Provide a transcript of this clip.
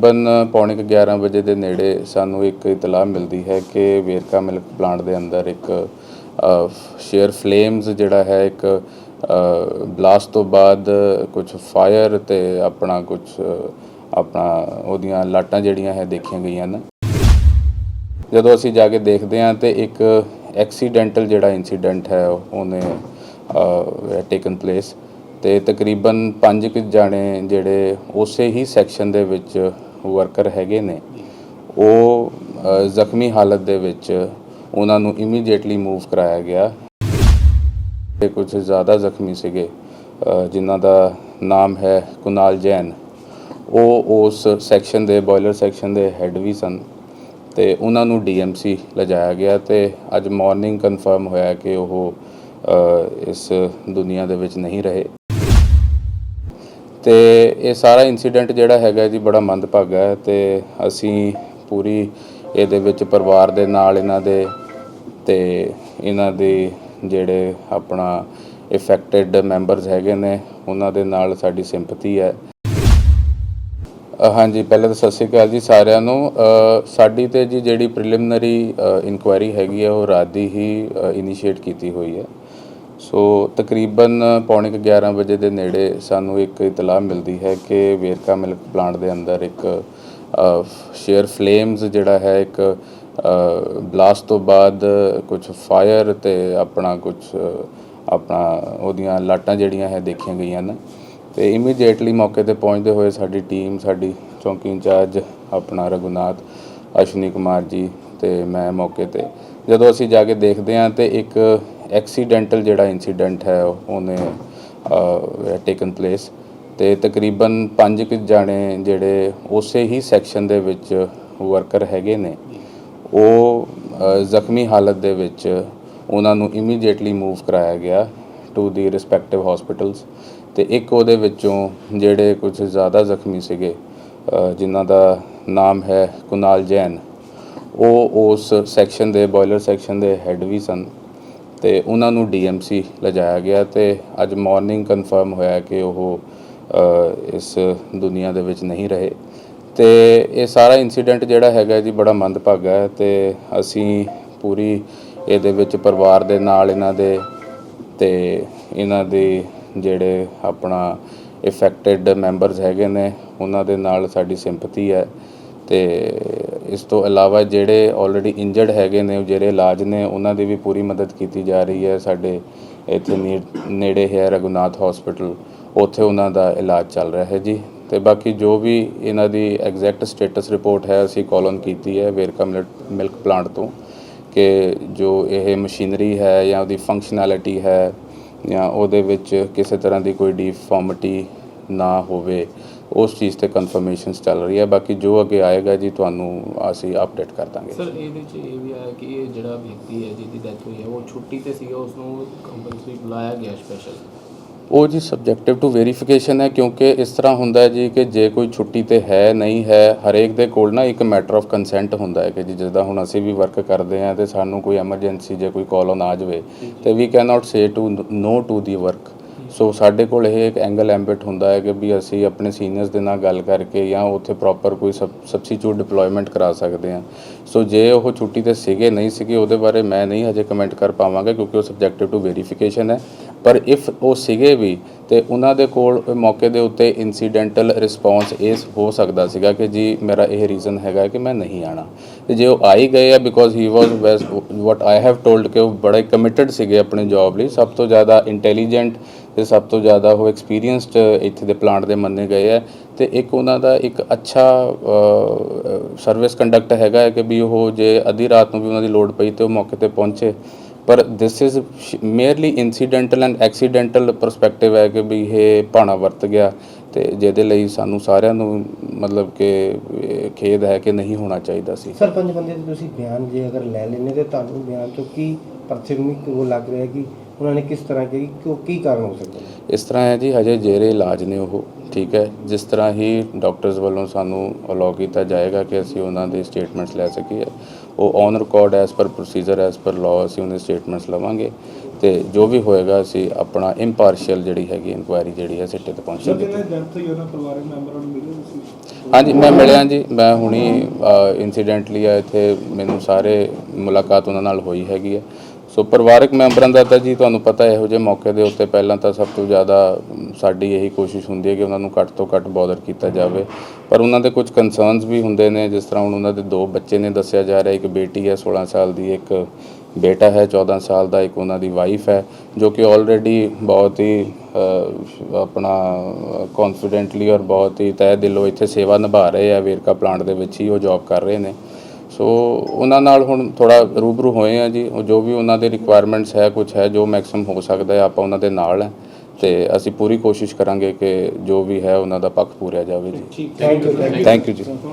ਤਕਰੀਬਨ ਪੌਣੇ ਕੁ 11 ਵਜੇ ਦੇ ਨੇੜੇ ਸਾਨੂੰ ਇੱਕ ਇਤਲਾਹ ਮਿਲਦੀ ਹੈ ਕਿ ਵੇਰਕਾ ਮਿਲਕ ਪਲਾਂਟ ਦੇ ਅੰਦਰ ਇੱਕ ਸ਼ੇਅਰ ਫਲੇਮਸ ਜਿਹੜਾ ਹੈ ਇੱਕ ਬਲਾਸਟ ਤੋਂ ਬਾਅਦ ਕੁਝ ਫਾਇਰ ਤੇ ਆਪਣਾ ਕੁਝ ਆਪਣਾ ਉਹਦੀਆਂ ਲਾਟਾਂ ਜਿਹੜੀਆਂ ਹੈ ਦੇਖੀਆਂ ਗਈਆਂ ਨੇ ਜਦੋਂ ਅਸੀਂ ਜਾ ਕੇ ਦੇਖਦੇ ਹਾਂ ਤੇ ਇੱਕ ਐਕਸੀਡੈਂਟਲ ਜਿਹੜਾ ਇਨਸੀਡੈਂਟ ਹੈ ਉਹਨੇ ਟੇਕਨ ਪਲੇਸ ਤੇ ਤਕਰੀਬਨ ਪੰਜ ਕੁ ਜਾਣੇ ਜਿਹੜੇ ਉਸੇ ਹੀ ਸੈਕਸ਼ਨ ਦੇ ਵਿੱਚ ਵਰਕਰ ਹੈਗੇ ਨੇ, ਉਹ ਜ਼ਖਮੀ ਹਾਲਤ ਦੇ ਵਿੱਚ ਉਹਨਾਂ ਨੂੰ ਇਮੀਡੀਏਟਲੀ ਮੂਵ ਕਰਾਇਆ ਗਿਆ। ਤੇ ਕੁਝ ਜ਼ਿਆਦਾ ਜ਼ਖਮੀ ਸੀਗੇ ਜਿਨ੍ਹਾਂ ਦਾ ਨਾਮ ਹੈ ਕੁਨਾਲ ਜੈਨ। ਉਹ ਉਸ ਸੈਕਸ਼ਨ ਦੇ ਬੋਇਲਰ ਸੈਕਸ਼ਨ ਦੇ ਹੈੱਡ ਵੀ ਸਨ ਤੇ ਉਹਨਾਂ ਨੂੰ ਡੀਐਮਸੀ ਲਿਜਾਇਆ ਗਿਆ ਤੇ ਅੱਜ ਮਾਰਨਿੰਗ ਕਨਫਰਮ ਹੋਇਆ ਕਿ ਉਹ ਇਸ ਦੁਨੀਆ ਦੇ ਵਿੱਚ ਨਹੀਂ ਰਹੇ। ਤੇ ਇਹ ਸਾਰਾ ਇਨਸੀਡੈਂਟ ਜਿਹੜਾ ਹੈਗਾ ਜੀ ਬੜਾ ਮੰਦਭਾਗਾ ਹੈ ਤੇ ਅਸੀਂ ਪੂਰੀ ਇਹਦੇ ਵਿੱਚ ਪਰਿਵਾਰ ਦੇ ਨਾਲ ਇਹਨਾਂ ਦੇ ਤੇ ਇਹਨਾਂ ਦੇ ਜਿਹੜੇ ਆਪਣਾ ਇਫੈਕਟਡ ਮੈਂਬਰਸ ਹੈਗੇ ਨੇ, ਉਹਨਾਂ ਦੇ ਨਾਲ ਸਾਡੀ ਸਿੰਪਥੀ ਹੈ। ਹਾਂਜੀ, ਪਹਿਲਾਂ ਤਾਂ ਸਤਿ ਸ਼੍ਰੀ ਅਕਾਲ ਜੀ ਸਾਰਿਆਂ ਨੂੰ। ਸਾਡੀ ਤੇ ਜੀ ਜਿਹੜੀ ਪ੍ਰੀਲਿਮਿਨਰੀ ਇਨਕੁਆਇਰੀ ਹੈਗੀ ਹੈ, ਉਹ ਰਾਤ ਦੀ ਹੀ ਇਨੀਸ਼ੀਏਟ ਕੀਤੀ ਹੋਈ ਹੈ। ਸੋ ਤਕਰੀਬਨ ਪੌਣੇ ਕੁ 11 ਵਜੇ ਦੇ ਨੇੜੇ ਸਾਨੂੰ ਇੱਕ ਇਤਲਾਹ ਮਿਲਦੀ ਹੈ ਕਿ ਵੇਰਕਾ ਮਿਲਕ ਪਲਾਂਟ ਦੇ ਅੰਦਰ ਇੱਕ ਸ਼ੇਅਰ ਫਲੇਮਸ ਜਿਹੜਾ ਹੈ ਇੱਕ ਬਲਾਸਟ ਤੋਂ ਬਾਅਦ ਕੁਝ ਫਾਇਰ ਤੇ ਆਪਣਾ ਕੁਝ ਆਪਣਾ ਉਹਦੀਆਂ ਲਾਟਾਂ ਜਿਹੜੀਆਂ ਹੈ ਦੇਖੀਆਂ ਗਈਆਂ ਨੇ ਤੇ ਇਮੀਡੀਏਟਲੀ ਮੌਕੇ ਤੇ ਪਹੁੰਚਦੇ ਹੋਏ ਸਾਡੀ ਟੀਮ, ਸਾਡੀ ਚੌਂਕੀ ਇੰਚਾਰਜ ਆਪਣਾ ਰਘੁਨਾਥ ਅਸ਼ਵਨੀ ਕੁਮਾਰ ਜੀ ਤੇ ਮੈਂ ਮੌਕੇ ਤੇ। ਜਦੋਂ ਅਸੀਂ ਜਾ ਕੇ ਦੇਖਦੇ ਹਾਂ ਤੇ ਇੱਕ ਐਕਸੀਡੈਂਟਲ ਜਿਹੜਾ ਇਨਸੀਡੈਂਟ ਹੈ, ਉਹਨੇ ਟੇਕਨ ਪਲੇਸ ਤੇ ਤਕਰੀਬਨ ਪੰਜ ਕੁ ਜਾਣੇ ਜਿਹੜੇ ਉਸੇ ਹੀ ਸੈਕਸ਼ਨ ਦੇ ਵਿੱਚ ਵਰਕਰ ਹੈਗੇ ਨੇ, ਉਹ ਜ਼ਖਮੀ ਹਾਲਤ ਦੇ ਵਿੱਚ ਉਹਨਾਂ ਨੂੰ ਇਮੀਡੀਏਟਲੀ ਮੂਵ ਕਰਾਇਆ ਗਿਆ ਟੂ ਦੀ ਰਿਸਪੈਕਟਿਵ ਹਸਪੀਟਲਸ ਤੇ ਇੱਕ ਉਹਦੇ ਵਿੱਚੋਂ ਜਿਹੜੇ ਕੁਝ ਜ਼ਿਆਦਾ ਜ਼ਖਮੀ ਸੀਗੇ ਜਿਨ੍ਹਾਂ ਦਾ ਨਾਮ ਹੈ ਕੁਨਾਲ ਜੈਨ, ਉਹ ਉਸ ਸੈਕਸ਼ਨ ਦੇ ਬੋਇਲਰ ਸੈਕਸ਼ਨ ਦੇ ਹੈੱਡ ਵੀ ਸਨ। ਤੇ ਉਹਨਾਂ ਨੂੰ ਡੀਐਮਸੀ ਲਿਜਾਇਆ ਗਿਆ ਤੇ ਅੱਜ ਮਾਰਨਿੰਗ ਕਨਫਰਮ ਹੋਇਆ ਕਿ ਉਹ ਇਸ ਦੁਨੀਆ ਦੇ ਵਿੱਚ ਨਹੀਂ ਰਹੇ। ਤੇ ਇਹ ਸਾਰਾ ਇਨਸੀਡੈਂਟ ਜਿਹੜਾ ਹੈਗਾ ਜੀ ਬੜਾ ਮੰਦਭਾਗਾ ਹੈ ਤੇ ਅਸੀਂ ਪੂਰੀ ਇਹਦੇ ਵਿੱਚ ਪਰਿਵਾਰ ਦੇ ਨਾਲ ਇਹਨਾਂ ਦੇ ਤੇ ਇਹਨਾਂ ਦੇ ਜਿਹੜੇ ਆਪਣਾ ਇਫੈਕਟਡ ਮੈਂਬਰਸ ਹੈਗੇ ਨੇ, ਉਹਨਾਂ ਦੇ ਨਾਲ ਸਾਡੀ ਸਿੰਪਥੀ ਹੈ ਤੇ ਇਸ ਤੋਂ ਇਲਾਵਾ ਜਿਹੜੇ ਆਲਰੇਡੀ ਇੰਜਰਡ ਹੈਗੇ ਨੇ, ਜਿਹੜੇ ਇਲਾਜ ਨੇ, ਉਹਨਾਂ ਦੀ ਵੀ ਪੂਰੀ ਮਦਦ ਕੀਤੀ ਜਾ ਰਹੀ ਹੈ ਸਾਡੇ ਇੱਥੇ ਨੀ- ਨੇੜੇ ਹੈ ਰਘੁਨਾਥ ਹਸਪੀਟਲ ਉੱਥੇ ਉਹਨਾਂ ਦਾ ਇਲਾਜ ਚੱਲ ਰਿਹਾ ਹੈ ਜੀ। ਤੇ ਬਾਕੀ ਜੋ ਵੀ ਇਹਨਾਂ ਦੀ ਐਗਜ਼ੈਕਟ ਸਟੇਟਸ ਰਿਪੋਰਟ ਹੈ, ਅਸੀਂ ਕਾਲਨ ਕੀਤੀ ਹੈ ਵੇਰਕਾ ਮਿਲਕ ਮਿਲਕ ਪਲਾਂਟ ਤੋਂ ਕਿ ਜੋ ਇਹ ਮਸ਼ੀਨਰੀ ਹੈ ਜਾਂ ਉਹਦੀ ਫੰਕਸ਼ਨੈਲਿਟੀ ਹੈ ਜਾਂ ਉਹਦੇ ਵਿੱਚ ਕਿਸੇ ਤਰ੍ਹਾਂ ਦੀ ਕੋਈ ਡੀਫਾਰਮਿਟੀ ਨਾ ਹੋਵੇ। ਉਸ ਚੀਜ਼ ਤੇ ਕਨਫਰਮੇਸ਼ਨਸ ਚੱਲ ਰਹੀ ਹੈ। ਬਾਕੀ ਜੋ ਅੱਗੇ ਆਏਗਾ ਜੀ ਤੁਹਾਨੂੰ ਅਸੀਂ ਅਪਡੇਟ ਕਰ ਦਾਂਗੇ। ਸਰ ਇਹਦੇ ਚ ਇਹ ਵੀ ਆਇਆ ਕਿ ਇਹ ਜਿਹੜਾ ਵਿਅਕਤੀ ਹੈ ਜਿਹਦੀ ਡੈਥ ਹੋਈ ਹੈ ਉਹ ਛੁੱਟੀ ਤੇ ਸੀਗਾ ਉਸ ਨੂੰ ਕੰਪਲਸਰੀ ਬੁਲਾਇਆ ਗਿਆ ਸਪੈਸ਼ਲ ਉਹ ਜੀ ਸਬਜੈਕਟਿਵ ਟੂ ਵੈਰੀਫਿਕੇਸ਼ਨ ਹੈ ਕਿਉਂਕਿ ਇਸ ਤਰ੍ਹਾਂ ਹੁੰਦਾ ਹੈ ਜੀ ਕਿ ਜੇ ਕੋਈ ਛੁੱਟੀ ਤੇ ਹੈ ਨਹੀਂ ਹੈ ਹਰੇਕ ਦੇ ਕੋਲ ਨਾ ਇੱਕ ਮੈਟਰ ਆਫ ਕੰਸੈਂਟ ਹੁੰਦਾ ਹੈ ਕਿ ਜੀ ਜਿੱਦਾਂ ਹੁਣ ਅਸੀਂ ਵੀ ਵਰਕ ਕਰਦੇ ਹਾਂ ਤੇ ਸਾਨੂੰ ਕੋਈ ਐਮਰਜੈਂਸੀ ਜੇ ਕੋਈ ਕਾਲ ਔਨ ਆ ਜਾਵੇ ਤੇ we can not say to no to the work so ਸਾਡੇ ਕੋਲ ਇਹ ਇੱਕ ਐਂਗਲ ਐਮਬਿਟ ਹੁੰਦਾ ਹੈ ਕਿ ਵੀ ਅਸੀਂ ਆਪਣੇ ਸੀਨੀਅਰਸ ਦੇ ਨਾਲ ਗੱਲ ਕਰਕੇ ਜਾਂ ਉੱਥੇ ਪ੍ਰੋਪਰ ਕੋਈ ਸਬਸਟੀਟਿਊਟ ਡਿਪਲੋਇਮੈਂਟ ਕਰਾ ਸਕਦੇ ਹਾਂ। ਸੋ ਜੇ ਉਹ ਛੁੱਟੀ ਤੇ ਸੀਗੇ, ਨਹੀਂ ਸੀਗੇ, ਉਹਦੇ ਬਾਰੇ ਮੈਂ ਨਹੀਂ ਹਜੇ ਕਮੈਂਟ ਕਰ ਪਾਵਾਂਗਾ ਕਿਉਂਕਿ ਉਹ ਸਬਜੈਕਟਿਵ ਟੂ ਵੈਰੀਫਿਕੇਸ਼ਨ ਹੈ। ਪਰ ਇਫ ਉਹ ਸੀਗੇ ਵੀ, ਤੇ ਉਹਨਾਂ ਦੇ ਕੋਲ ਮੌਕੇ ਦੇ ਉੱਤੇ ਇਨਸੀਡੈਂਟਲ ਰਿਸਪੌਂਸ ਇਹ ਹੋ ਸਕਦਾ ਸੀਗਾ ਕਿ ਜੀ, ਮੇਰਾ ਇਹ ਰੀਜ਼ਨ ਹੈਗਾ ਕਿ ਮੈਂ ਨਹੀਂ ਆਣਾ ਤੇ ਜੇ ਉਹ ਆਈ ਗਏ ਆ because he was what I have told ਕਿ ਉਹ ਬੜੇ ਕਮਿਟਡ ਸੀਗੇ ਆਪਣੇ ਜੌਬ ਲਈ, ਸਭ ਤੋਂ ਜ਼ਿਆਦਾ ਇੰਟੈਲੀਜੈਂਟ ਤੇ ਸਭ ਤੋਂ ਜ਼ਿਆਦਾ ਉਹ ਐਕਸਪੀਰੀਅੰਸਡ ਇੱਥੇ ਦੇ ਪਲਾਂਟ ਦੇ ਮੰਨੇ ਗਏ ਹੈ ਤੇ ਇੱਕ ਉਹਨਾਂ ਦਾ ਇੱਕ ਅੱਛਾ ਸਰਵਿਸ ਕੰਡਕਟ ਹੈਗਾ ਹੈ ਕਿ ਵੀ ਉਹ ਜੇ ਅੱਧੀ ਰਾਤ ਨੂੰ ਵੀ ਉਹਨਾਂ ਦੀ ਲੋੜ ਪਈ ਤੇ ਉਹ ਮੌਕੇ ਤੇ ਪਹੁੰਚੇ। ਪਰ this is merely incidental and accidental perspective ਹੈ ਕਿ ਵੀ ਇਹ ਭਾਣਾ ਵਰਤ ਗਿਆ ਤੇ ਜਿਹਦੇ ਲਈ ਸਾਨੂੰ ਸਾਰਿਆਂ ਨੂੰ ਮਤਲਬ ਕਿ ਇਹ ਖੇਦ ਹੈ ਕਿ ਨਹੀਂ ਹੋਣਾ ਚਾਹੀਦਾ ਸੀ। ਸਰ, ਪੰਜ ਬੰਦੇ ਦੇ ਤੁਸੀਂ ਬਿਆਨ ਜੇ ਅਗਰ ਲੈ ਲੈਣੇ ਤੇ ਤੁਹਾਨੂੰ ਬਿਆਨ ਤੋਂ ਕੀ ਪ੍ਰਾਥਮਿਕ ਉਹ ਲੱਗ ਰਿਹਾ ਕਿ ਉਹਨਾਂ ਨੇ ਕਿਸ ਤਰ੍ਹਾਂ ਕੀ ਕਿਉਂ ਕੀ ਕਾਰਨ ਹੋ ਸਕਦਾ? ਹੈ ਇਸ ਤਰ੍ਹਾਂ ਹੈ ਜੀ ਹਜੇ ਜੇਰੇ ਇਲਾਜ ਨੇ ਉਹ ਠੀਕ ਹੈ ਜਿਸ ਤਰ੍ਹਾਂ ਹੀ ਡਾਕਟਰਸ ਵੱਲੋਂ ਸਾਨੂੰ ਅਲਾਉ ਕੀਤਾ ਜਾਏਗਾ ਕਿ ਅਸੀਂ ਉਹਨਾਂ ਦੇ ਸਟੇਟਮੈਂਟਸ ਲੈ ਸਕੀਏ ਉਹ on record as per procedure as per law ਅਸੀਂ ਉਹਨਾਂ ਦੇ ਸਟੇਟਮੈਂਟਸ ਲਵਾਂਗੇ ਤੇ ਜੋ ਵੀ ਹੋਏਗਾ ਅਸੀਂ ਆਪਣਾ ਇੰਪਾਰਸ਼ੀਅਲ ਜਿਹੜੀ ਹੈਗੀ ਇਨਕੁਆਇਰੀ ਜਿਹੜੀ ਹੈ ਸਿੱਟੇ ਤੇ ਪਹੁੰਚਾਂਗੇ ਜਿਹਨੇ ਡੈਥ ਹੋਈ ਉਹਨਾਂ ਪਰਿਵਾਰਕ ਮੈਂਬਰਾਂ ਨੂੰ ਮਿਲੇ ਤੁਸੀਂ? ਹਾਂਜੀ ਮੈਂ ਮਿਲਿਆ ਜੀ ਮੈਂ ਹੁਣੀ ਇਨਸੀਡੈਂਟਲੀ ਆ ਇੱਥੇ ਮੈਨੂੰ ਸਾਰੇ ਮੁਲਾਕਾਤ ਉਹਨਾਂ ਨਾਲ ਹੋਈ ਹੈਗੀ ਹੈ। ਸੋ ਪਰਿਵਾਰਕ ਮੈਂਬਰਾਂ ਦਾ ਤਾਂ ਜੀ ਤੁਹਾਨੂੰ ਪਤਾ ਇਹੋ ਜਿਹੇ ਮੌਕੇ ਦੇ ਉੱਤੇ ਪਹਿਲਾਂ ਤਾਂ ਸਭ ਤੋਂ ਜ਼ਿਆਦਾ ਸਾਡੀ ਇਹੀ ਕੋਸ਼ਿਸ਼ ਹੁੰਦੀ ਹੈ ਕਿ ਉਹਨਾਂ ਨੂੰ ਘੱਟ ਤੋਂ ਘੱਟ ਬੋਦਰ ਕੀਤਾ ਜਾਵੇ। ਪਰ ਉਹਨਾਂ ਦੇ ਕੁਝ ਕਨਸਰਨਸ ਵੀ ਹੁੰਦੇ ਨੇ, ਜਿਸ ਤਰ੍ਹਾਂ ਹੁਣ ਉਹਨਾਂ ਦੇ ਦੋ ਬੱਚੇ ਨੇ ਦੱਸਿਆ ਜਾ ਰਿਹਾ, ਇੱਕ ਬੇਟੀ ਹੈ 16 ਸਾਲ ਦੀ, ਇੱਕ ਬੇਟਾ ਹੈ 14 ਸਾਲ ਦਾ, ਇੱਕ ਉਹਨਾਂ ਦੀ ਵਾਈਫ ਹੈ, ਜੋ ਕਿ ਆਲਰੇਡੀ ਬਹੁਤ ਹੀ ਆਪਣਾ ਕੌਨਫੀਡੈਂਟਲੀ ਔਰ ਬਹੁਤ ਹੀ ਤਹਿ ਦਿਲੋਂ ਇੱਥੇ ਸੇਵਾ ਨਿਭਾ ਰਹੇ ਆ, ਵੇਰਕਾ ਪਲਾਂਟ ਦੇ ਵਿੱਚ ਹੀ ਉਹ ਜੌਬ ਕਰ ਰਹੇ ਨੇ। ਸੋ ਉਹਨਾਂ ਨਾਲ ਹੁਣ ਥੋੜਾ ਰੂਬਰੂ ਹੋਏ ਆ ਜੀ। ਉਹ ਜੋ ਵੀ ਉਹਨਾਂ ਦੇ ਰਿਕੁਆਇਰਮੈਂਟਸ ਹੈ ਕੁਝ ਹੈ ਜੋ ਮੈਕਸਿਮਮ ਹੋ ਸਕਦਾ ਹੈ ਆਪਾਂ ਉਹਨਾਂ ਦੇ ਨਾਲ ਹੈ। ਤੇ ਅਸੀਂ ਪੂਰੀ ਕੋਸ਼ਿਸ਼ ਕਰਾਂਗੇ ਕਿ ਜੋ ਵੀ ਹੈ ਉਹਨਾਂ ਦਾ ਪੱਖ ਪੂਰਿਆ ਜਾਵੇ ਜੀ। Thank you thank you thank you ਜੀ।